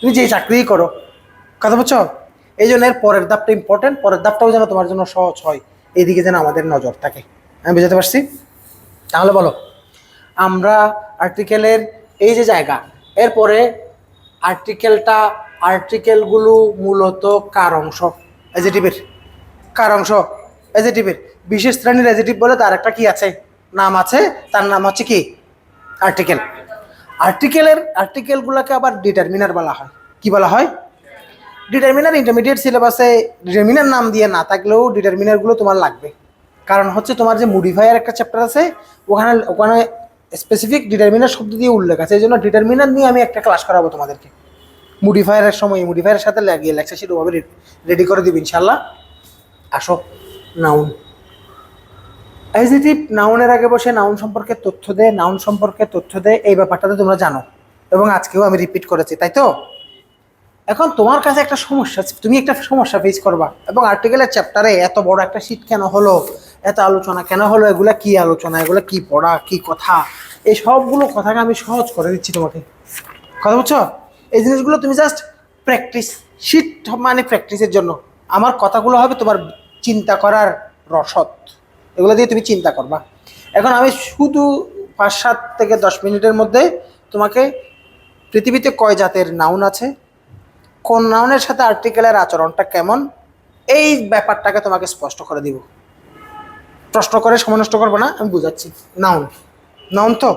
তুমি যে চাকরিই করো। কথা বলছো এই জন্য এর পরের ধাপটা ইম্পর্টেন্ট পরের ধাপটাও যেন তোমার জন্য সহজ হয়। এইদিকে যেন আমাদের নজর থাকে। আমি বুঝাতে পারছি? তাহলে বলো, আমরা আর্টিকেলের এই যে জায়গা, এরপরে আর্টিকেলটা আর্টিকেলগুলো মূলত কার অংশ? এজেটিভের কার অংশ? এজেটিভের বিশেষ শ্রেণির এজেটিভ বলে তার একটা কি আছে? নাম আছে, তার নাম হচ্ছে কি? আর্টিকেল আর্টিকেলের আর্টিকেলগুলোকে আবার ডিটারমিনার বলা হয়। কি বলা হয়? ডিটারমিনার ইন্টারমিডিয়েট সিলেবাসে ডিটারমিনার নাম দিয়ে না থাকলেও ডিটারমিনারগুলো তোমার লাগবে। কারণ হচ্ছে তোমার যে মডিফায়ার একটা চ্যাপ্টার আছে, ওখানে ওখানে স্পেসিফিক ডিটারমিনার শব্দ দিয়ে উল্লেখ আছে। এই জন্য ডিটারমিনার নিয়ে আমি একটা ক্লাস করাবো তোমাদেরকে। মডিফায়ারের সময় মডিফায়ারের সাথে লাগিয়ে লেকচার শিট ওভাবে রেডি করে দিবি ইনশাল্লাহ আসো নাউন অ্যাজিটিভ নাউনের আগে বসে নাউন সম্পর্কে তথ্য দেয় নাউন সম্পর্কে তথ্য দেয় এই ব্যাপারটা তো তোমরা জানো। এবং আজকেও আমি রিপিট করেছি, তাই তো? এখন তোমার কাছে একটা সমস্যা তুমি একটা সমস্যা ফেস করবা। এবং আর্টিকেলের চ্যাপ্টারে এত বড় একটা শীট কেন হলো, এত আলোচনা কেন হলো, এগুলা কি আলোচনা, এগুলো কি পড়া, কি কথা? এই সবগুলো কথাকে আমি সহজ করে দিচ্ছি তোমাকে। কথা বুঝছ? এই জিনিসগুলো তুমি জাস্ট প্র্যাকটিস শীত মানে প্র্যাকটিসের জন্য। আমার কথাগুলো হবে তোমার চিন্তা করার রসদ। এগুলো দিয়ে তুমি চিন্তা করবা। এখন আমি শুধু পাঁচ, সাত থেকে দশ মিনিটের মধ্যে তোমাকে পৃথিবীতে কয় জাতের নাউন আছে, কোন নাউনের সাথে আর্টিকেলের আচরণটা কেমন, এই ব্যাপারটাকে তোমাকে স্পষ্ট করে দিব। প্রশ্ন করে সময় নষ্ট করব না, আমি বুঝাচ্ছি। নাউন নাউন তো।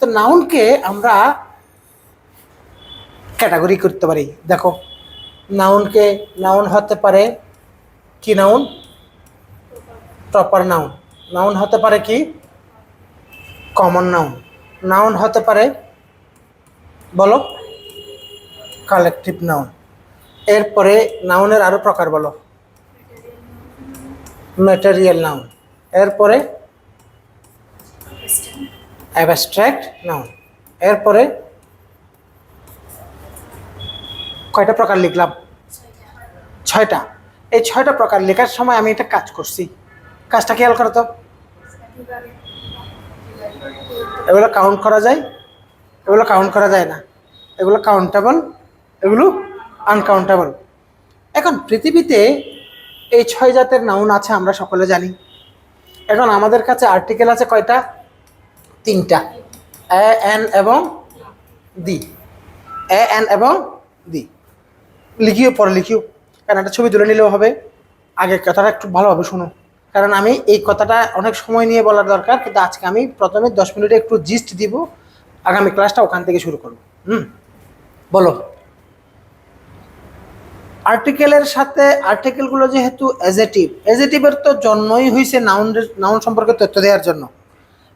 তো নাউনকে আমরা ক্যাটাগরি করতে পারি। দেখো নাউনকে নাউন হতে পারে কি নাউন প্রপার নাউন নাউন হতে পারে কি? কমন নাউন নাউন হতে পারে, বলো কালেকটিভ নাউন এরপরে নাউনের আরও প্রকার বলো। ম্যাটেরিয়াল নাউন এরপরে অ্যাবস্ট্রাক্ট নাউন এরপরে কয়টা প্রকার লিখলাম? ছয়টা। এই ছয়টা প্রকার লেখার সময় আমি একটা কাজ করছি। কাজটা খেয়াল করো তো। এগুলো কাউন্ট করা যায়, এগুলো কাউন্ট করা যায় না। এগুলো কাউন্টেবল এগুলো আনকাউন্টেবল এখন পৃথিবীতে এই ছয় জাতের নাউন আছে, আমরা সকলে জানি। এখন আমাদের কাছে আর্টিকেল আছে কয়টা? তিনটা। এ এন এবং দি এ এন এবং দি লিখিও, পরে লিখিও। কারণ একটা ছবি তুলে নিলেও হবে। আগে কথাটা একটু ভালোভাবে শুনো। কারণ আমি এই কথাটা অনেক সময় নিয়ে বলার দরকার, কিন্তু আজকে আমি প্রথমে দশ মিনিটে একটু জিস্ট দিব, আগামী ক্লাসটা ওখান থেকে শুরু করব। হুম? বলো। আর্টিকেলের সাথে আর্টিকেলগুলো যেহেতু এজেটিভ এজেটিভের তো জন্মই হয়েছে নাউনের নাউন সম্পর্কে তথ্য দেওয়ার জন্য।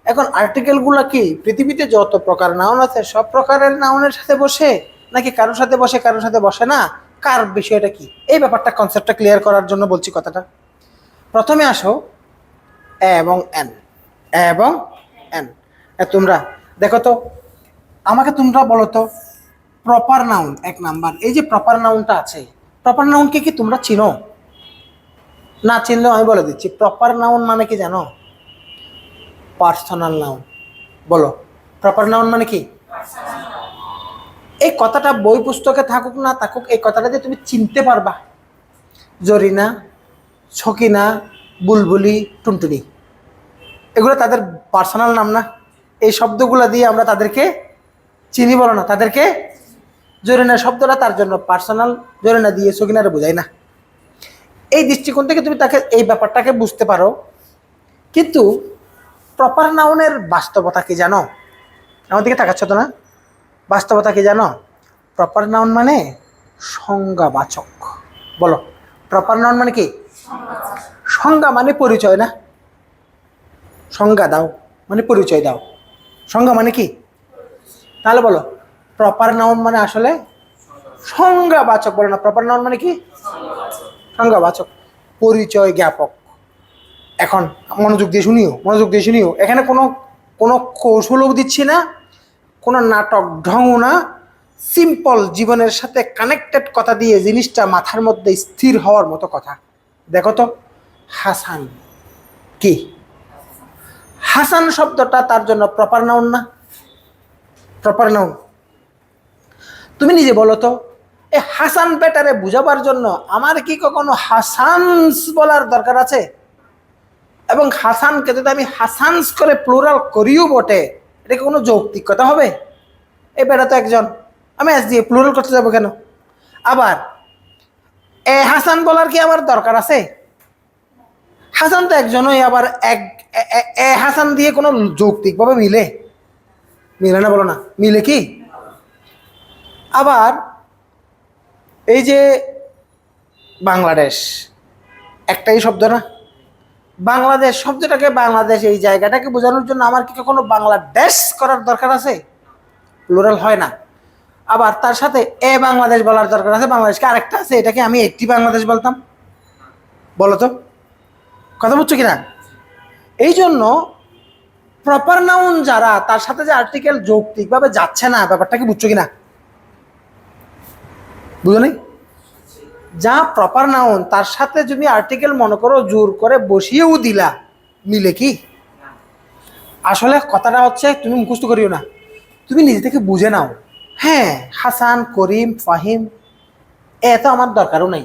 এখন আর্টিকেলগুলো কি? পৃথিবীতে যত প্রকার নাউন আছে, সব প্রকারের নাউনের সাথে বসে? নাকি কারোর সাথে বসে, কারোর সাথে বসে না? কার বিষয়টা কি? এই ব্যাপারটা কনসেপ্টটা ক্লিয়ার করার জন্য বলছি কথাটা। প্রথমে আসো এ এবং এন, এ এবং এন। তোমরা, দেখো তো, আমাকে তোমরা বলো তো প্রপার নাউন এক নাম্বার, এই যে প্রপার নাউনটা আছে প্রপার নাউনকে কি তোমরা চিনো? না চিনলেও আমি বলে দিচ্ছি প্রপার নাউন মানে কি জানো? পার্সোনাল নাউন বলো প্রপার নাউন মানে কি? এই কথাটা বই পুস্তকে থাকুক না থাকুক, এই কথাটা দিয়ে তুমি চিনতে পারবা জরিনা ছকিনা বুলবুলি, টুনটুনি। এগুলো তাদের পার্সোনাল নাম না। এই শব্দগুলো দিয়ে আমরা তাদেরকে চিনি বলো না, তাদেরকে জরিনা শব্দটা তার জন্য পার্সোনাল জরিনা দিয়ে ছকিনারে বোঝাই না। এই দৃষ্টিকোণ থেকে তুমি তাকে, এই ব্যাপারটাকে বুঝতে পারো। কিন্তু প্রপার নাউনের বাস্তবতা কি জানো? আমার দিকে তাকাচ্ছ তো না? বাস্তবতা কি জানো? প্রপার নাউন মানে সংজ্ঞাবাচক। বলো প্রপার নাউন মানে কি? সংজ্ঞা মানে পরিচয় না? সংজ্ঞা দাও মানে পরিচয় দাও। সংজ্ঞা মানে কি? তাহলে বলো প্রপার নাউন মানে আসলে সংজ্ঞাবাচক বলো না। প্রপার নাউন মানে কি? সংজ্ঞাবাচক, পরিচয় জ্ঞাপক। এখন মনোযোগ দিয়ে শুনিও, মনোযোগ দিয়ে শুনিও। এখানে কোনো কোনো কৌশলও দিচ্ছি না, কোনো নাটক ঢং না। সিম্পল জীবনের সাথে কানেক্টেড কথা দিয়ে জিনিসটা মাথার মধ্যে স্থির হওয়ার মতো কথা। দেখো তো, হাসান। কি? হাসান শব্দটা তার জন্য প্রপার নাউন না? প্রপার নাউন তুমি নিজে বলো তো এই হাসান বেটারে বুঝাবার জন্য আমার কি কখনো হাসানস বলার দরকার আছে? এবং হাসানকে যদি আমি হাসানস করে প্লুরাল করিও বটে, এটা কোনো যৌক্তিক কথা হবে? এ বেটা তো একজন। আমি আজ দিয়ে প্লুরাল করতে যাব কেন? আবার এ, হাসান বলার কি আমার দরকার আছে? হাসান তো একজনই আবার এক এ- হাসান দিয়ে কোনো যৌক্তিকভাবে মিলে? মিলে না বলো না, মিলে কি? আবার এই যে বাংলাদেশ, একটাই শব্দ না? বাংলাদেশ, শব্দটাকে বাংলাদেশ, এই জায়গাটাকে বোঝানোর জন্য আমার কি কখনো বাংলাদেশ করার দরকার আছে? প্লুরাল হয় না। আবার তার সাথে এ বাংলাদেশ বলার দরকার আছে, বাংলাদেশকে আরেকটা আছে, এটাকে আমি একটি বাংলাদেশ বলতাম। বলো তো, কথা বুঝছ কিনা? এই জন্য প্রপার নাউন যারা, তার সাথে যে আর্টিকেল যৌক্তিকভাবে যাচ্ছে না ব্যাপারটা কি বুঝছ কিনা? বুঝো নি? যা প্রপার নাউন তার সাথে তুমি আর্টিকেল মনে করো জোর করে বসিয়েও দিলা, মিলে কি? আসলে কথাটা হচ্ছে তুমি মুখস্থ করিও না। তুমি নিজে থেকে বুঝে নাও। হ্যাঁ হাসান, করিম, ফাহিম, এ তো আমার দরকারও নাই।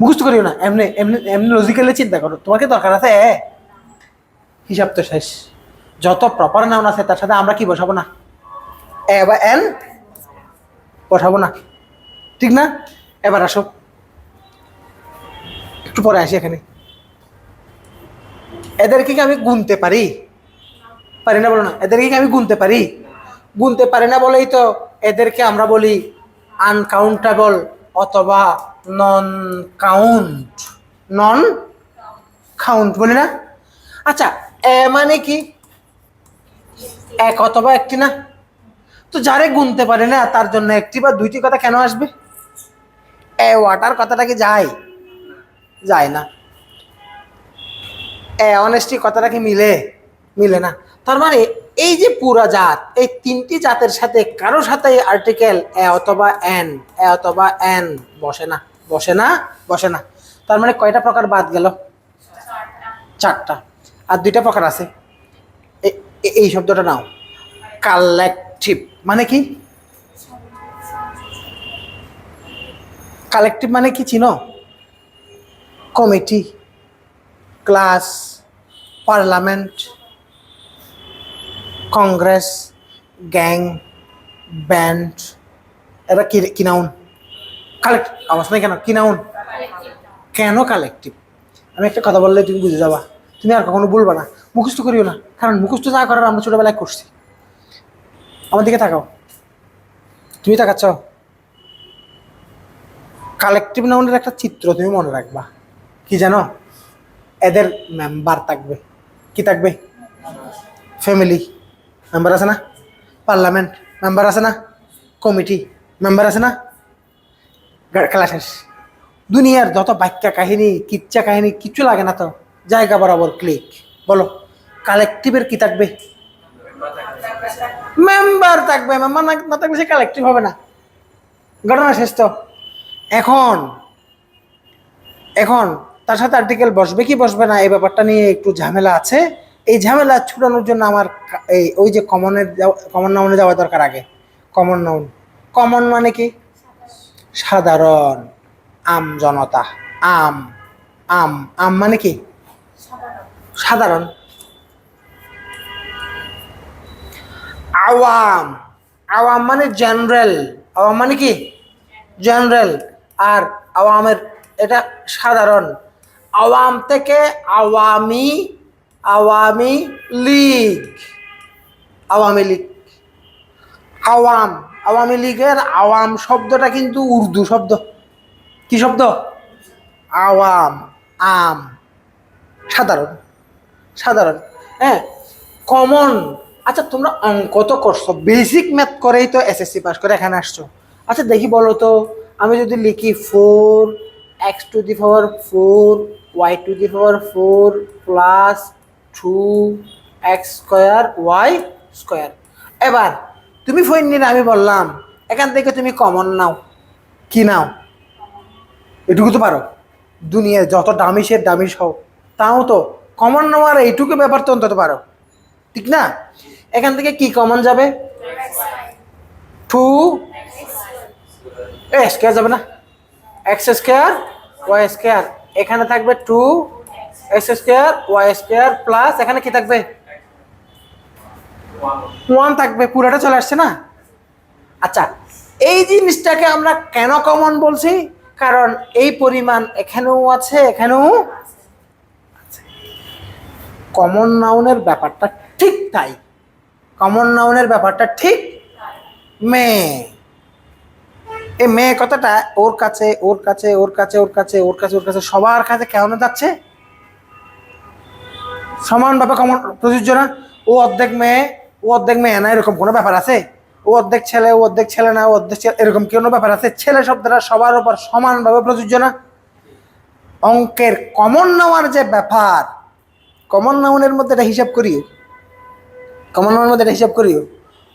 মুখস্থ করিও না, এমনি এমনি এমনি লজিক্যালি চিন্তা করো, তোমাকে দরকার আছে? এ হিসাব তো শেষ। যত প্রপার নাউন আছে, তার সাথে আমরা কি বসাবো না? এ বা এন বসাবো না। ঠিক না? এবার আসো। একটু পরে আসি এখানে। এদেরকে কি আমি গুনতে পারি? পারি না বলো না, এদেরকে কি আমি গুনতে পারি? গুনতে পারে না বলেই তো এদেরকে আমরা বলি আনকাউন্টেবল অথবা নন কাউন্ট নন কাউন্ট বলি না? আচ্ছা এ মানে কি? এক অথবা একটি না? তো যারে গুনতে পারে না, তার জন্য একটি বা দুইটি কথা কেন আসবে? এ ওয়াটার কথাটা কি যায়? যায় না। এ অনেস্টি কথাটা কি মিলে? মিলে না। তার মানে এই যে পুরা জাত, এই তিনটি জাতের সাথে কারও সাথে আর্টিকেল এ অথবা এন এ অথবা এন বসে না বসে না বসে না। তার মানে কয়টা প্রকার বাদ গেল? চারটা। আর দুইটা প্রকার আছে। এই শব্দটা নাও। কালেকটিভ মানে কি? কালেকটিভ মানে কি চিনো? Committee class parliament congress, gang, band, এরা কি কি নাউন কালেক্ট আওয়াজ নাই কেন? কি নাউন কেন কালেক্টিভ আমি একটা কথা বললে তুমি বুঝে যাবা। তুমি আর কখনো বলবা না। মুখস্থ করিও না। কারণ মুখস্থ যা করার আমরা ছোটবেলায় করছি। আমার দিকে তাকাও। তুমি তাকাচ্ছ? কালেকটিভ নাউনের একটা চিত্র তুমি মনে রাখবা। কি জানো? এদের মেম্বার থাকবে। কি থাকবে? ফ্যামিলি মেম্বার আছে না? পার্লামেন্ট মেম্বার আছে না? কমিটি মেম্বার আছে না? শেষ। দুনিয়ার যত বাক্যা কাহিনী, কিচ্ছা কাহিনী কিচ্ছু লাগে না তো। জায়গা বরাবর ক্লিক বলো কালেকটিভের কি থাকবে? মেম্বার থাকবে মেম্বার না থাকবে সে কালেকটিভ হবে না। ঘটনা শেষ তো। এখন এখন তার সাথে আর্টিকেল বসবে কি বসবে না, এই ব্যাপারটা নিয়ে একটু ঝামেলা আছে। এই ঝামেলা ছুটানোর জন্য আমার এই, ওই যে কমনের কমন নাউনে যাওয়া দরকার আগে। কমন নাউন কমন মানে কি? সাধারণ। আম জনতা। আম। আম। আম মানে কি? সাধারণ। আওয়াম। আওয়াম মানে জেনারেল আওয়াম মানে কি? জেনারেল আর আওয়ামের এটা সাধারণ। আওয়াম থেকে আওয়ামী আওয়ামী লীগ। আওয়ামী লীগ। আওয়াম। আওয়ামী লীগের আওয়াম শব্দটা কিন্তু উর্দু শব্দ। কি শব্দ? আওয়াম, আম। সাধারণ। সাধারণ। হ্যাঁ কমন আচ্ছা তোমরা অঙ্ক তো করছ বেসিক ম্যাথ করেই তো এসএসসি পাস করে এখানে আসছো। আচ্ছা দেখি বলো তো, আমি যদি লিখি four x to the power four y to the power four plus two x square y square এবার, তুমি ফোন নিলে আমি বললাম, এখান থেকে তুমি কমন নাও। কি নাও? এটুকু তো পারো। দুনিয়ার যত দামি সে দামি সহ তাও তো কমন নেওয়ার এইটুকু ব্যাপার তো অন্তত পারো। ঠিক না? এখান থেকে কি কমন যাবে? টু এ স্কোয়ার যাবে না। এক্স স্কোয়ার ওয়াই স্কোয়ার এখানে থাকবে two x square y square plus এখানে কি থাকবে? ওয়ান থাকবে, পুরোটা চলে আসছে না? আচ্ছা এই জিনিসটাকে আমরা কেন কমন বলছি? কারণ এই পরিমাণ এখানেও আছে, এখানেও কমন নাউনের ব্যাপারটা ঠিক তাই। কমন নাউনের ব্যাপারটা ঠিক মেয়ে। এই মেয়ে কথাটা ওর কাছে ওর কাছে ওর কাছে ওর কাছে ওর কাছে ওর কাছে, সবার কাছে কেমন যাচ্ছে? সমানভাবে কমন প্রযোজ্য না। ও অর্ধেক মেয়ে, ও অর্ধেক মেয়ে না, এরকম কোনো ব্যাপার আছে? ও অর্ধেক ছেলে, ও অর্ধেক ছেলে না, ও অর্ধেক ছেলে, এরকম কোনো ব্যাপার আছে? ছেলে শব্দটা সবার উপর সমানভাবে প্রযোজ্য না। অঙ্কের কমন নেওয়ার যে ব্যাপার, কমন নাউনের মধ্যে এটা হিসাব করিও। কমন নাউনের মধ্যে এটা হিসাব করিও।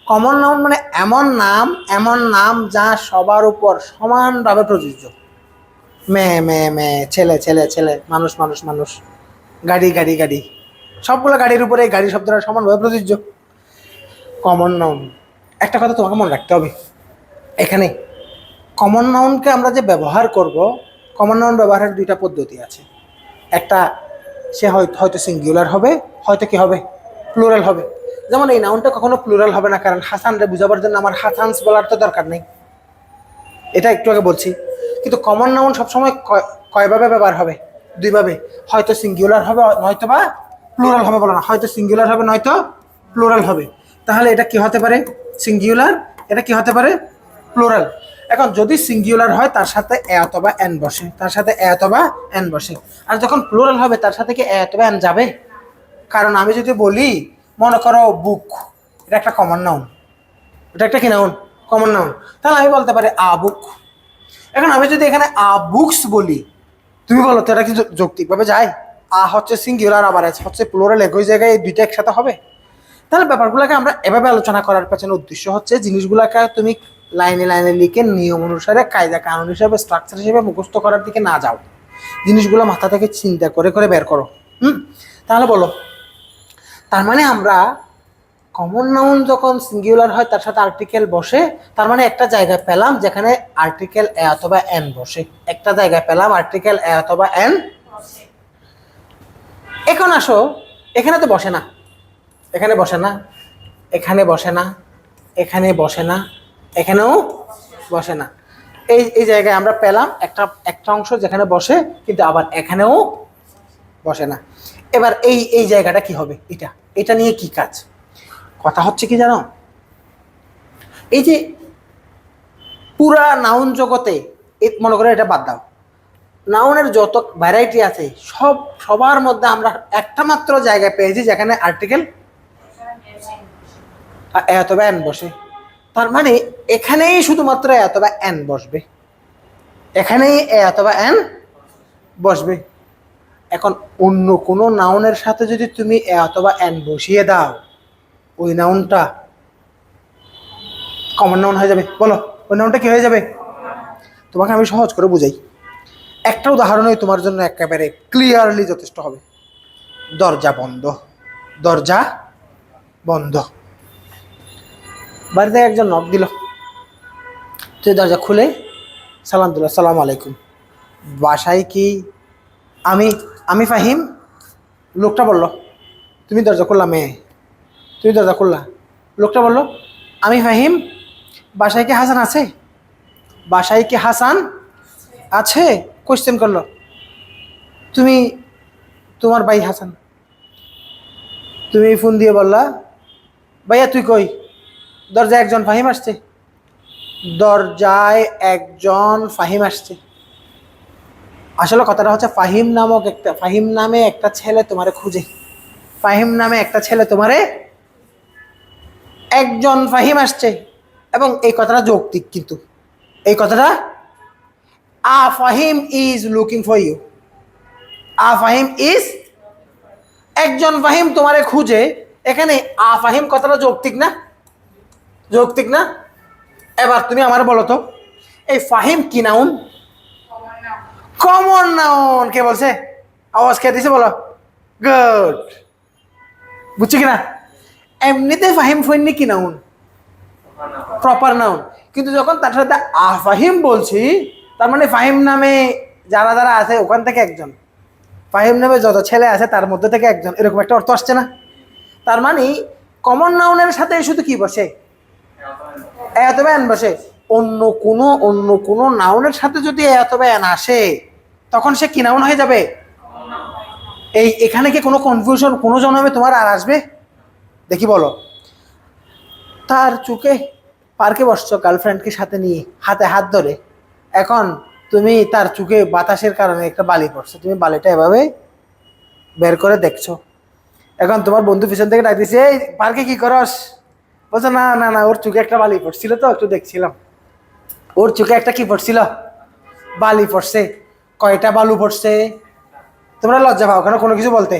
কমন নাউন মানে এমন নাম এমন নাম যা সবার উপর সমানভাবে প্রযোজ্য। মেয়ে মেয়ে মেয়ে, ছেলে ছেলে ছেলে, মানুষ মানুষ মানুষ, গাড়ি গাড়ি গাড়ি। সবগুলো গাড়ির উপরে এই গাড়ি শব্দটা সমানভাবে প্রযোজ্য। কমন নাউন একটা কথা তোমাকে মনে রাখতে হবে। এখানে কমন নাউনকে আমরা যে ব্যবহার করব কমন নাউন ব্যবহারের দুইটা পদ্ধতি আছে। একটা, সে হয়তো সিঙ্গুলার হবে, হয়তো কি হবে? প্লুরাল হবে। যেমন এই নাউনটা কখনো প্লুরাল হবে না, কারণ হাসানরে বোঝাবার জন্য আমার হাসানস বলার তো দরকার নেই। এটা একটু আগে বলছি। কিন্তু কমন নাউন সবসময় কয়- কয়ভাবে ব্যবহার হবে? দুইভাবে। হয়তো সিঙ্গুলার হবে নয়তো বা প্লুরাল হবে বলো না, হয়তো সিঙ্গুলার হবে, নয়তো প্লুরাল হবে। তাহলে এটা কি হতে পারে? সিঙ্গুলার এটা কি হতে পারে? প্লুরাল এখন যদি সিঙ্গুলার হয়, তার সাথে এ অথবা এন বসে, তার সাথে এ অথবা এন বসে। আর যখন প্লুরাল হবে, তার সাথে কি এ অথবা এন যাবে? কারণ আমি যদি বলি, মনে করো বুক এটা একটা কমন নাউন এটা একটা কি নাউন কমন নাউন তাহলে আমি বলতে পারি আ বুক এখন আমি যদি এখানে আ বুকস বলি, তুমি বলো তো, এটা কি যৌক্তিকভাবে যায়? আ হচ্ছে সিঙ্গুলার আবার এস হচ্ছে প্লোরাল একই জায়গায় এই দুইটা একসাথে হবে? তাহলে ব্যাপারগুলোকে আমরা এভাবে আলোচনা করার পেছনে উদ্দেশ্য হচ্ছে জিনিসগুলোকে তুমি লাইনে লাইনে লিখে নিয়ম অনুসারে, কায়দা কানুন হিসাবে স্ট্রাকচার হিসেবে মুখস্থ করার দিকে না যাও। জিনিসগুলো মাথা থেকে চিন্তা করে করে বের করো। হুম? তাহলে বলো, তার মানে আমরা কমন নাউন যখন সিঙ্গুলার হয়, তার সাথে আর্টিকেল বসে, তার মানে একটা জায়গায় পেলাম যেখানে আর্টিকেল এ অথবা এন বসে। একটা জায়গায় পেলাম আর্টিকেল এ অথবা এন এখন আসো। এখানে তো বসে না। এখানে বসে না। এখানে বসে না। এখানে বসে না। এখানেও বসে না। এই এই জায়গায় আমরা পেলাম একটা একটা অংশ যেখানে বসে, কিন্তু আবার এখানেও বসে না। এবার এই এই জায়গাটা কি হবে? এটা এটা নিয়ে কি কাজ? কথা হচ্ছে কি জানো? এই যে পুরা নাউন জগতে মনে করে এটা বাদ দাও। নাউনের যত ভ্যারাইটি আছে, সব, সবার মধ্যে আমরা একটা মাত্র জায়গায় পেয়েছি যেখানে আর্টিকেল এত বা এন বসে। তার মানে এখানেই শুধুমাত্র এত বা এন বসবে। এখানেই এত বা এন বসবে। এখন অন্য কোনো নাউনের সাথে যদি তুমি এ অথবা এন বসিয়ে দাও, ওই নাউনটা কমন নাউন হয়ে যাবে। বলো, ওই নাউনটা কি হয়ে যাবে? তোমাকে আমি সহজ করে বুঝাই। একটা উদাহরণই তোমার জন্য একেবারে ক্লিয়ারলি যথেষ্ট হবে। দরজা বন্ধ। দরজা বন্ধ। বাড়িতে একজন নক দিল। তুই দরজা খুলে, সালাম দিল সালাম আলাইকুম। বাসায় কি আমি আমি ফাহিম? লোকটা বলল, তুমি দরজা খুললা, মেয়ে। তুমি দরজা খুললা। লোকটা বলল, আমি ফাহিম। বাসায় কি হাসান আছে? বাসায় কি হাসান আছে? কোশ্চেন করল, তুমি তোমার ভাই হাসান। তুমি ফোন দিয়ে বললা, ভাইয়া, তুই কই? দরজায় একজন ফাহিম আসছে। দরজায় একজন ফাহিম আসছে। আসলে কথাটা হচ্ছে ফাহিম নামক একটা, ফাহিম নামে একটা ছেলে তোমারে খুঁজে। ফাহিম নামে একটা ছেলে তোমারে, একজন ফাহিম আসছে। এবং এই কথাটা যৌক্তিক কিন্তু। এই কথাটা a Fahim is looking for you a Fahim is একজন ফাহিম তোমারে খুঁজে এখানে আ ফাহিম কথাটা যৌক্তিক না? যৌক্তিক না? এবার তুমি আমার বলো তো এই ফাহিম কি নাউন কমন নাউন কে বলছে? আওয়াজ কে দিছে বলো? গুড বুঝছি কিনা? এমনিতে ফাহিম ফৈনি কি নাউন প্রপার নাউন কিন্তু যখন তার সাথে আফাহিম বলছি তার মানে ফাহিম নামে যারা যারা আছে, ওখান থেকে একজন। ফাহিম নামে যত ছেলে আছে, তার মধ্যে থেকে একজন। এরকম একটা অর্থ আসছে না। তার মানে কমন নাউনের সাথে শুধু কি বসে? এত ব্যান বসে। অন্য কোনো অন্য কোনো নাউনের সাথে যদি এত ব্যান আসে, তখন সে কি নাউন হয়ে যাবে? এই, এখানে কি কোনো কনফিউশন কোনো জন্মে তোমার আর আসবে? দেখি বলো। তার চুকে পার্কে বসছো গার্লফ্রেন্ডকে সাথে নিয়ে, হাতে হাত ধরে। এখন তুমি তার চুকে বাতাসের কারণে একটা বালি পড়ছে। তুমি বালিটা এভাবে বের করে দেখছ। এখন তোমার বন্ধু পিছন থেকে ডাক ডাকতেছে এই, পার্কে কি করস? বলছো, না না না, ওর চুকে একটা বালি পড়ছিল তো, একটু দেখছিলাম। ওর চুকে একটা কি পড়ছিল? বালি পড়ছে। কয়টা বালু পড়ছে? তোমরা লজ্জা পাও কেন কোনো কিছু বলতে?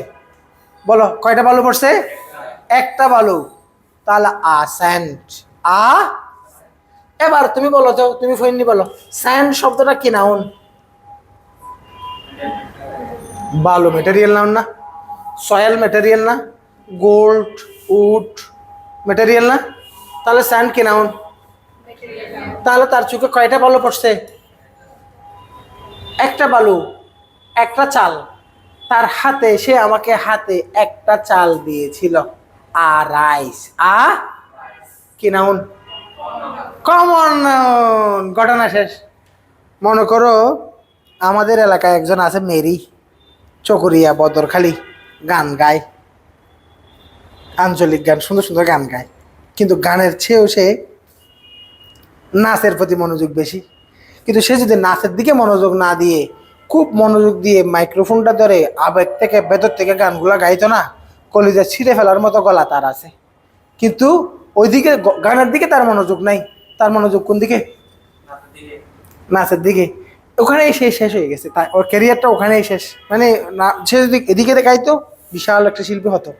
বলো, কয়টা বালু পড়ছে? একটা বালু। তাহলে আসেন্ট আ এবার তুমি বলো তো তুমি ফইনি বলো। স্যান্ড শব্দটা কি নাউন বালু মেটেরিয়াল নাউন না? সয়েল মেটেরিয়াল না? গোল্ড উড মেটেরিয়াল না? তাহলে স্যান্ড কি নাউন তাহলে তার চোখে কয়টা বালু পড়ছে? একটা বালু, একটা চাল। তার হাতে, সে আমাকে হাতে একটা চাল দিয়েছিল। আর রাইস আ কি নাউন কমন ঘটনা শেষ। মনে করো, আমাদের এলাকায় একজন আছে মেরি, চকরিয়া বদরখালি, গান গায়। আঞ্চলিক গান, সুন্দর সুন্দর গান গায়। কিন্তু গানের চেয়েও সে নাচের প্রতি মনোযোগ বেশি। কিন্তু সে যদি নাচের দিকে মনোযোগ না দিয়ে, খুব মনোযোগ দিয়ে মাইক্রোফোনটা ধরে আবেগ থেকে, ভেতর থেকে গানগুলো গাইতো না, কলিজা ছিঁড়ে ফেলার মতো গলা তার আছে। কিন্তু ওইদিকে গানের দিকে তার মনোযোগ নাই। তার মনোযোগ কোন দিকে? নাচের দিকে। ওখানেই শেষ শেষ হয়ে গেছে। তাই ওর ক্যারিয়ারটা ওখানেই শেষ। মানে না, সে যদি এদিকে দেখাইতো, বিশাল একটা শিল্পী হতো।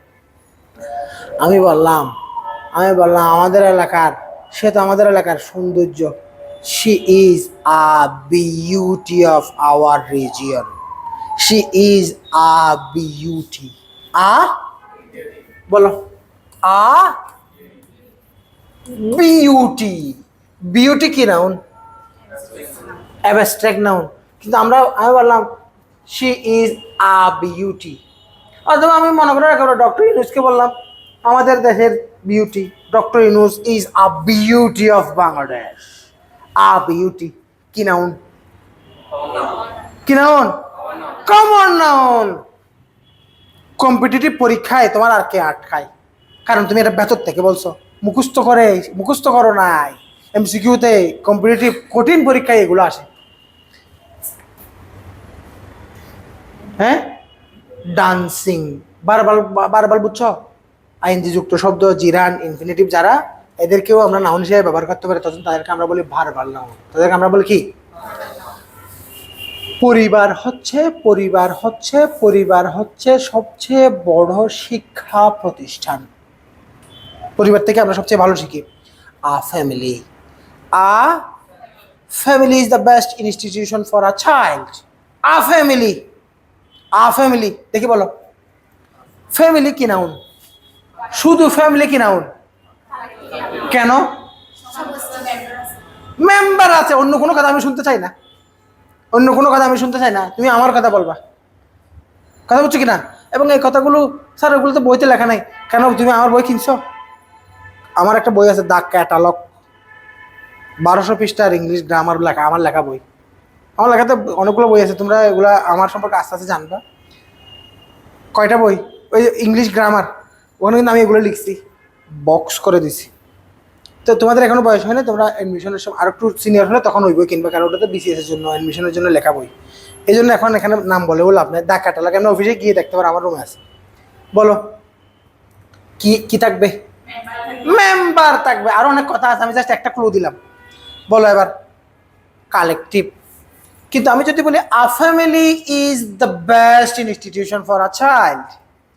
আমি বললাম আমি বললাম, আমাদের এলাকার, সে তো আমাদের এলাকার সৌন্দর্য। She is a beauty of our region she is a beauty আ? বলো। আ? বিউটি। বিউটি কি নাউন অ্যাবস্ট্রাক্ট নাউন কিন্তু আমরা, আমি বললাম শি ইজ আ বিউটি অথবা আমি মনে করে রাখব ডক্টর ইউনুসকে বললাম, আমাদের দেশের beauty doctor Yunus is a beauty of Bangladesh a beauty কি নাউন কি নাউন কমন নাউন কম্পিটিটিভ পরীক্ষায় তোমার আর কে আটকায়? কারণ তুমি এটা ভেতর থেকে বলছো। মুখস্থ করে, মুখস্থ করো নাই। এমসিকিউতে কম্পিটিটিভ কঠিন পরীক্ষায় এগুলো আসে। হ্যাঁ? ডান্সিং বারবার বারবার বুঝছ? আইনজি যুক্ত শব্দ, জিরান ইনফিনিটিভ যারা, এদেরকেও আমরা নাউন হিসেবে ব্যবহার করতে পারি, তখন তাদেরকে আমরা বলি ভারবাল নাউন তাদেরকে আমরা বলি কি? পরিবার হচ্ছে পরিবার হচ্ছে পরিবার হচ্ছে সবচেয়ে বড় শিক্ষা প্রতিষ্ঠান। পরিবার থেকে আমরা সবচেয়ে ভালো শিখি। A family a family is the best institution for a child a family a family দেখি বলো। ফ্যামিলি কি নাউন শুধু ফ্যামিলি কি নাউন কেন? মেম্বার আছে। অন্য কোনো কথা আমি শুনতে চাই না। অন্য কোনো কথা আমি শুনতে চাই না। তুমি আমার কথা বলবা। কথা বলছো কি না এবং এই কথাগুলো স্যার ওগুলো তো বইতে লেখা নাই। কেন তুমি আমার বই কিনছো? আমার একটা বই আছে দ্য ক্যাটালগ। বারোশো পৃষ্ঠার ইংলিশ গ্রামার লেখা, আমার লেখা বই। আমার লেখাতে অনেকগুলো বই আছে, তোমরা এগুলা আমার সম্পর্কে আস্তে আস্তে জানবা। কয়টা বই? ওই ইংলিশ গ্রামার ওখানে কিন্তু আমি এগুলো লিখছি। বক্স করে দিছি। তো তোমাদের এখনও বয়স হয় না তোমরা অ্যাডমিশনের সময় আর একটু সিনিয়র হলে তখন ওই বই কিনবে, কারণ ওটাতে বিসিএস এর জন্য অ্যাডমিশনের জন্য লেখা বই। এই জন্য এখন এখানে নাম বলেও লাভ নেই। দা ক্যাটালগ আমি অফিসে গিয়ে দেখতে পারো, আমার রুমে আছে। বলো, কি কি থাকবে? মেম্বার থাকবে। আরও অনেক কথা আছে, আমি জাস্ট একটা ক্লু দিলাম। বলো এবার। কালেকটিভ কিন্তু আমি যদি বলি a family is the best institution for a child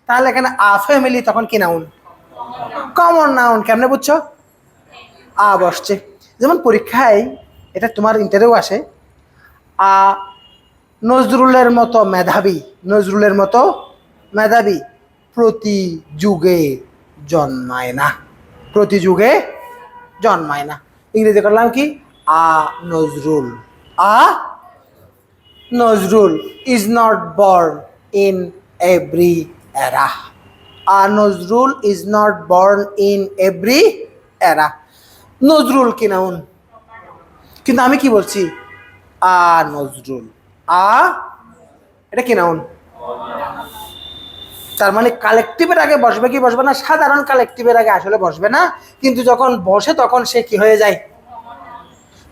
তাহলে এখানে আ ফ্যামিলি তখন কি নাউন কমন নাউন কেমনে বুঝছ? আ বসছে। যেমন পরীক্ষায়, এটা তোমার ইন্টারভিউ আসে, আ নজরুলের মতো মেধাবী, নজরুলের মতো মেধাবী প্রতি যুগে জন্মায় না। প্রতি যুগে জন্মায় না। ইংরেজি করলাম কি? A Nazrul. A Nazrul is not born in every era a Nazrul is not born in every era Nazrul কি নাউন কিন্তু আমি কি বলছি? আ নজরুল। আ এটা কি নাউন তার মানে কালেকটিভের আগে বসবে কি বসবে না? সাধারণ কালেকটিভের আগে আসলে বসবে না। কিন্তু যখন বসে তখন সে কি হয়ে যায়?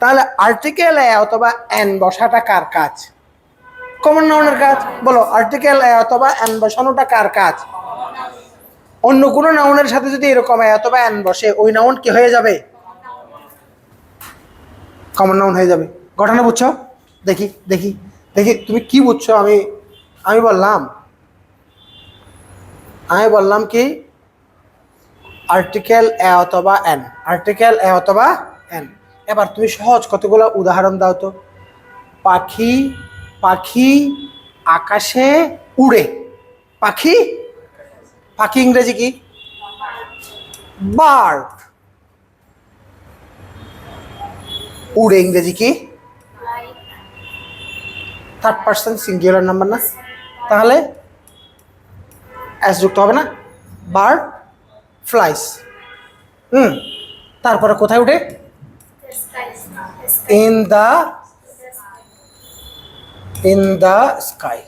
তাহলে আর্টিকেল এ অথবা এন বসাটা কার কাজ? কমন নাউনের কাজ? বলো আর্টিকেল এ অথবা এন বসানোটা কার কাজ? অন্য কোনো নাউনের সাথে যদি এরকম এ অথবা এন বসে, ওই নাউন কি হয়ে যাবে? কমন নাউন হয়ে যাবে। ঘটনা বুঝছ? দেখি দেখি দেখি, তুমি কি বুঝছ? আমি আমি বললাম। আমি বললাম কি? আর্টিকেল এ অথবা এন আর্টিকেল এ অথবা এন এবার তুমি সহজ কতগুলো উদাহরণ দাও তো। পাখি পাখি আকাশে উড়ে। পাখি? পাখি ইংরেজি কি? বার্ড। উড়ে ইংরেজি কি? থার্ড পার্সন সিঙ্গুলার নাম্বার না? তাহলে অ্যাস যুক্ত হবে না। Bird flies. হুম, তারপরে কোথায় উঠে? In the in the sky.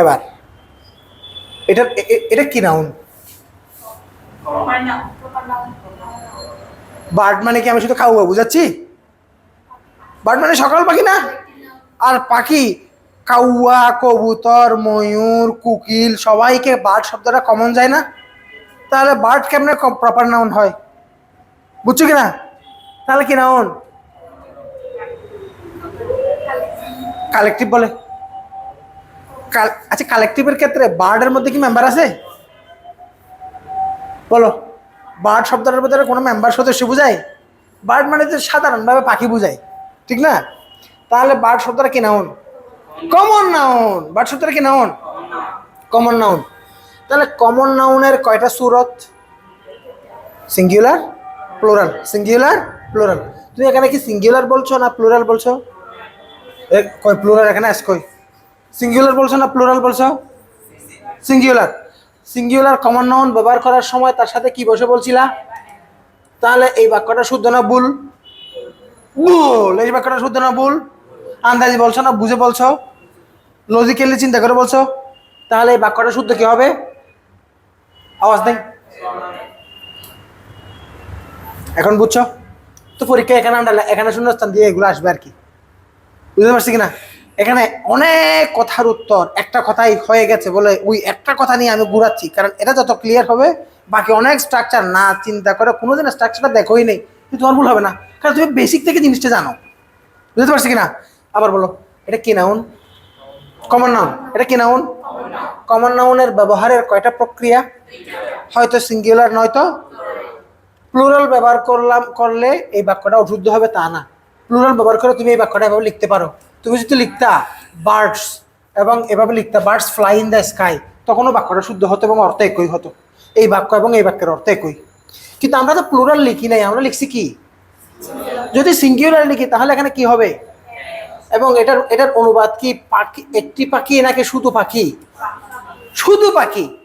এবার, এটা এটা কি নাউন? বার্ড মানে কি? আমি শুধু খাওয়া বুঝাচ্ছি? বার্ড মানে সকাল পাখি না? আর পাখি কাউয়া, কবুতর, ময়ূর, কুকিল, সবাইকে বার্ড শব্দটা কমন যায় না? তাহলে বার্ড কেমনে প্রপার নাউন হয়? বুঝছ কি না তাহলে কি নাউন কালেকটিভ বলে। আচ্ছা কালেকটিভের ক্ষেত্রে বার্ডের মধ্যে কি মেম্বার আছে? বলো। বার্ড শব্দটার ভিতরে কোনো মেম্বার সদস্য বোঝায়? বার্ড মানে তো সাধারণভাবে পাখি বোঝায়। ঠিক না? তাহলে বার্ড শব্দটা কি নাউন কমন নাউন বাট শব্দটা কি নাউন কমন নাউন তাহলে কমন নাউনের কয়টা সুরত? সিঙ্গুলার প্লোরাল সিঙ্গুলার প্লোরাল তুমি এখানে কি সিঙ্গুলার বলছো না প্লোরাল বলছো? কই প্লোরাল এখানে আস কই? সিঙ্গুলার বলছো না প্লোরাল বলছো? সিঙ্গুলার সিঙ্গুলার কমন নাউন ব্যবহার করার সময় তার সাথে কি বসে বলছিলা? তাহলে এই বাক্যটা শুদ্ধ না ভুল? ভুল। এই বাক্যটা শুদ্ধ না ভুল? আন্দাজি বলছো না, বুঝে বলছো? লজিক্যালি চিন্তা করে বলছো? তাহলে এই বাক্যটা শুদ্ধ কি হবে? আওয়াজ নেই এখন বুঝছ? তো পরীক্ষা এখানে আমরা এখানে শূন্যস্থান দিয়ে এগুলো আসবে আর কি। বুঝতে পারছি কিনা? এখানে অনেক কথার উত্তর, একটা কথাই হয়ে গেছে বলে ওই একটা কথা নিয়ে আমি ঘুরাচ্ছি, কারণ এটা যত ক্লিয়ার হবে, বাকি অনেক স্ট্রাকচার না চিন্তা করে কোনোদিন স্ট্রাকচারটা দেখোই নেই তোমার ভুল হবে না। কারণ তুমি বেসিক থেকে জিনিসটা জানো। বুঝতে পারছি কিনা? আবার বলো, এটা কি নাউন কমন নাউন এটা কি নাউন কমন নাউনের ব্যবহারের কয়টা প্রক্রিয়া? হয়তো সিঙ্গুলার নয়তো প্লুরাল ব্যবহার করলাম, করলে এই বাক্যটা অশুদ্ধ হবে তা না। প্লুরাল ব্যবহার করে তুমি এই বাক্যটা এভাবে লিখতে পারো। তুমি যদি লিখতা বার্ডস এবং এভাবে লিখতা birds fly in the sky তখনও বাক্যটা শুদ্ধ হতো এবং অর্থ একই হতো। এই বাক্য এবং এই বাক্যের অর্থ একই। কিন্তু আমরা তো প্লুরাল লিখি নাই, আমরা লিখছি কি? যদি সিঙ্গুলার লিখি, তাহলে এখানে কি হবে? এবং এটার এটার অনুবাদ কি পাখি, একটি পাখি নাকি শুধু পাখি? শুধু পাখি।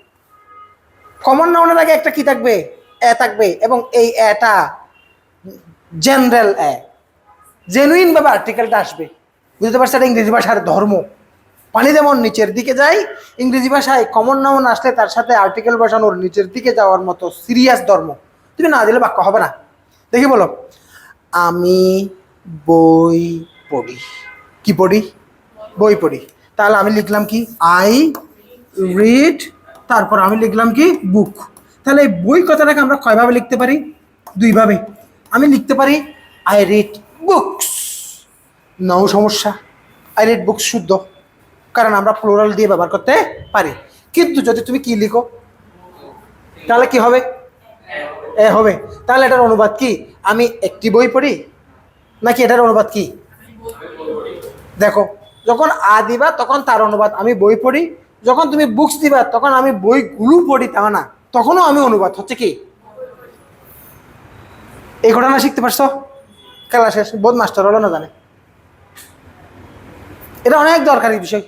কমন নাউনের আগে একটা কি থাকবে? এ থাকবে এবং এই এটা জেনারেল এ। জেনুইন ভাবে আর্টিকেলটা আসবে। বুঝতে পারছি এটা ইংরেজি ভাষার ধর্ম। পানি যেমন নিচের দিকে যায়, ইংরেজি ভাষায় কমন নাউন আসলে তার সাথে আর্টিকেল বসানোর নিচের দিকে যাওয়ার মতো সিরিয়াস ধর্ম। তুমি না দিলে বাক্য হবে না। দেখি বলো, আমি বই পড়ি। কি পড়ি? বই পড়ি। তাহলে আমি লিখলাম কি? আই রিড তারপর আমি লিখলাম কি? বুক তাহলে এই বই কথাটাকে আমরা কয়ভাবে লিখতে পারি? দুইভাবে। আমি লিখতে পারি আই রিড বুকস নও সমস্যা। আই রিড বুকস শুদ্ধ। কারণ আমরা প্লোরাল দিয়ে ব্যবহার করতে পারি। কিন্তু যদি তুমি কি লিখো? তাহলে কি হবে? এ হবে। তাহলে এটার অনুবাদ কি? আমি একটি বই পড়ি? নাকি এটার অনুবাদ কি? দেখো, যখন আ দিবা, তখন তার অনুবাদ। আমি বই পড়ি। যখন তুমি বুকস দিবা, তখন আমি বইগুলো পড়ি, তা না। তখনও আমি অনুবাদ। হচ্ছে কি? এই ঘটনা শিখতে পারছ? খেলা শেষ বোধ মাস্টার হলো না জানে। এটা অনেক দরকারি বিষয়।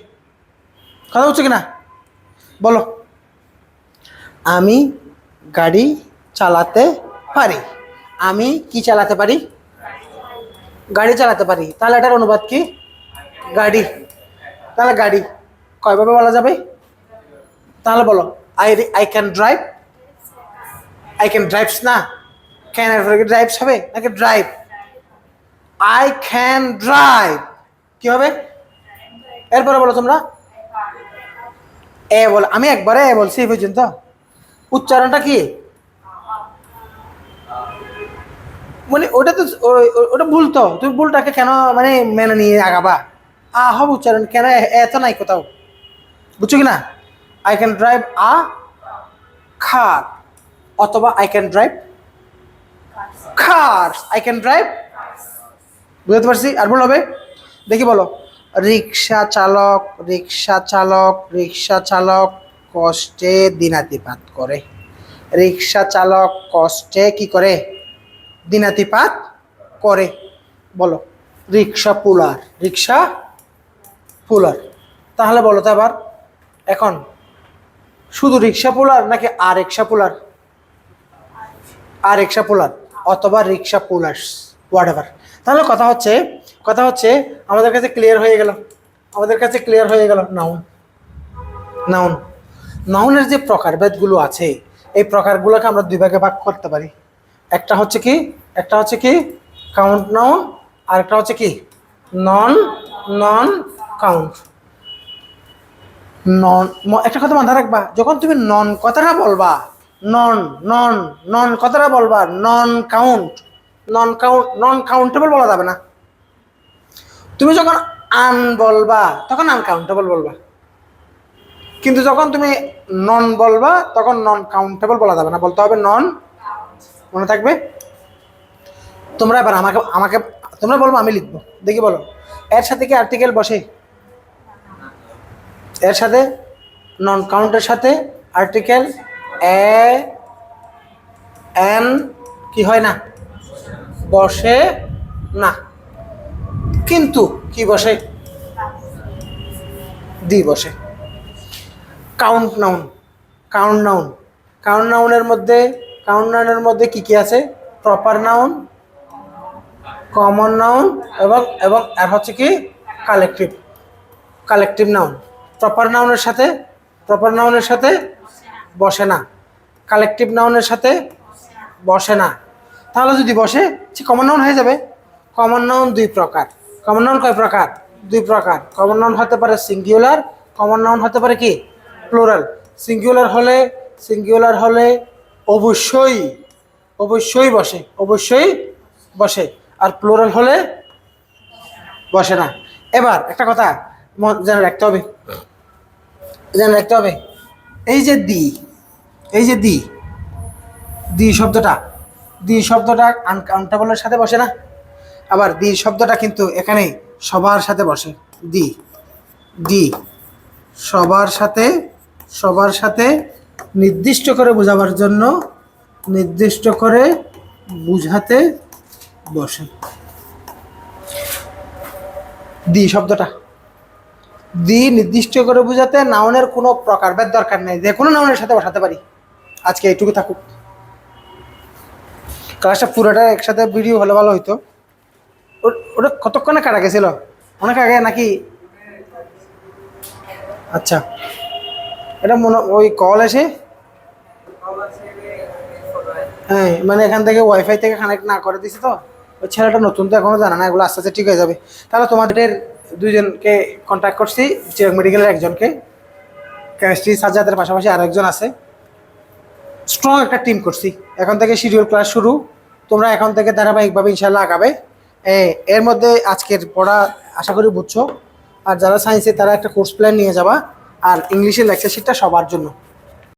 কথা হচ্ছে কি না বলো। আমি গাড়ি চালাতে পারি। আমি কি চালাতে পারি? গাড়ি চালাতে পারি। তাহলে এটার অনুবাদ কি? গাড়ি। তাহলে গাড়ি। কয়ভাবে বলা যাবে? তাহলে বলো I I can drive I can drives না? ক্যান ড্রাইভস হবে? নাকি ড্রাইভ আই ক্যান ড্রাইভ কি হবে? এরপরে বলো তোমরা। এ বল আমি একবারে এ বলছি এই পর্যন্ত। উচ্চারণটা কি? মানে ওটা তো ওটা ভুল তো। তুমি ভুলটাকে কেন মানে মেনে নিয়ে আগাবা? আ, হবে উচ্চারণ কেন এত নাই কোথাও? বুঝছ কি না I can drive a car অথবা I can drive car I can drive বুঝতে পারছি? আর ভুল হবে দেখি বলো। রিক্সা চালক রিক্সা চালক রিক্সা চালক কষ্টে দিনাতিপাত করে। রিক্সা চালক কষ্টে কি করে? দিনাতিপাত করে। বলো, রিক্সা পুলার, রিক্সা পুলার তাহলে বলো তো আবার এখন শুধু রিক্সা পুলার নাকি আর রিক্সা পুলার আর রিক্সা পুলার অথবা রিক্সা পুলার্স হোয়াট এভার তাহলে কথা হচ্ছে কথা হচ্ছে আমাদের কাছে ক্লিয়ার হয়ে গেল। আমাদের কাছে ক্লিয়ার হয়ে গেল নাউন নাউন নাউনের যে প্রকারভেদগুলো আছে, এই প্রকারগুলোকে আমরা দুই ভাগে ভাগ করতে পারি। একটা হচ্ছে কি, একটা হচ্ছে কি কাউন্ট নাউন আর একটা হচ্ছে কি নন নন কাউন্ট নন একটা কথা মাথায় রাখবা, যখন তুমি নন কথাটা বলবা নন নন নন কথাটা বলবা non count non count non countable বলা যাবে না। তুমি যখন আন বলবা, তখন আনকাউন্টেবল বলবা। কিন্তু যখন তুমি নন বলবা, তখন নন কাউন্টেবল বলা যাবে না, বলতে হবে নন মনে থাকবে। তোমরা এবার আমাকে আমাকে, তোমরা বলব আমি লিখব, দেখি বলো। এর সাথে কি আর্টিকেল বসে? এর সাথে নন কাউন্টের সাথে আর্টিকেল এ এন কি হয় না? বসে না। কিন্তু কি বসে? দি বসে। Count noun count noun count নাউনের মধ্যে কাউন্ট নাউনের মধ্যে কি কি আছে? প্রপার নাউন কমন নাউন এবং এবং, আর হচ্ছে কি কালেকটিভ কালেকটিভ নাউন প্রপার নাউনের সাথে প্রপার নাউনের সাথে বসে না। কালেকটিভ নাউনের সাথে বসে না। তাহলে যদি বসে কমন নাউন হয়ে যাবে। কমন নাউন দুই প্রকার। কমন নাউন কয় প্রকার? দুই প্রকার। কমন নাউন হতে পারে সিঙ্গুলার কমন নাউন হতে পারে কি? প্লুরাল সিঙ্গুলার হলে সিঙ্গুলার হলে অবশ্যই অবশ্যই বসে অবশ্যই বসে। আর প্লুরাল হলে বসে না। এবার একটা কথা জেনে রাখতে হবে। জেনে রাখতে হবে। এই যে দি, এই যে দি দি শব্দটা দি শব্দটা আনকাউন্টেবলের সাথে বসে না? আবার দি শব্দটা কিন্তু এখানে সবার সাথে বসে। দি দি, সবার সাথে সবার সাথে নির্দিষ্ট করে বোঝাবার জন্য নির্দিষ্ট করে বুঝাতে বসে। দি শব্দটা। দি নির্দিষ্ট করে বোঝাতে নাউনের কোনো প্রকারভেদ দরকার নেই। যে কোনো নাউনের সাথে বসাতে পারি। আজকে এইটুকু থাকুক। ক্লাসটা পুরোটা একসাথে ভিডিও হলে ভালো হইতো। ওটা কতক্ষণে কাটা গেছিল? অনেক আগে নাকি? আচ্ছা। এটা মনে, ওই কল এসে? হ্যাঁ মানে এখান থেকে ওয়াইফাই থেকে কানেক্ট না করে দিছি তো। ওই ছেলেটা নতুন তো এখনও জানা না, এগুলো আস্তে আস্তে ঠিক হয়ে যাবে। তাহলে তোমাদের দুইজনকে কন্ট্যাক্ট করছি চিরাং মেডিকেলের একজনকে। কেমিস্ট্রি সার্জাদের পাশাপাশি আরেকজন আছে। স্ট্রং একটা টিম করছি। এখন থেকে শিডিউল ক্লাস শুরু। তোমরা এখন থেকে ধারাবাহিকভাবে ইনশাল্লাহ আগাবে। এর মধ্যে আজকের পড়া আশা করি বুঝছ। আর যারা সায়েন্সে তারা একটা কোর্স প্ল্যান নিয়ে যাবা। আর ইংলিশের লেকচার শিটটা সবার জন্য।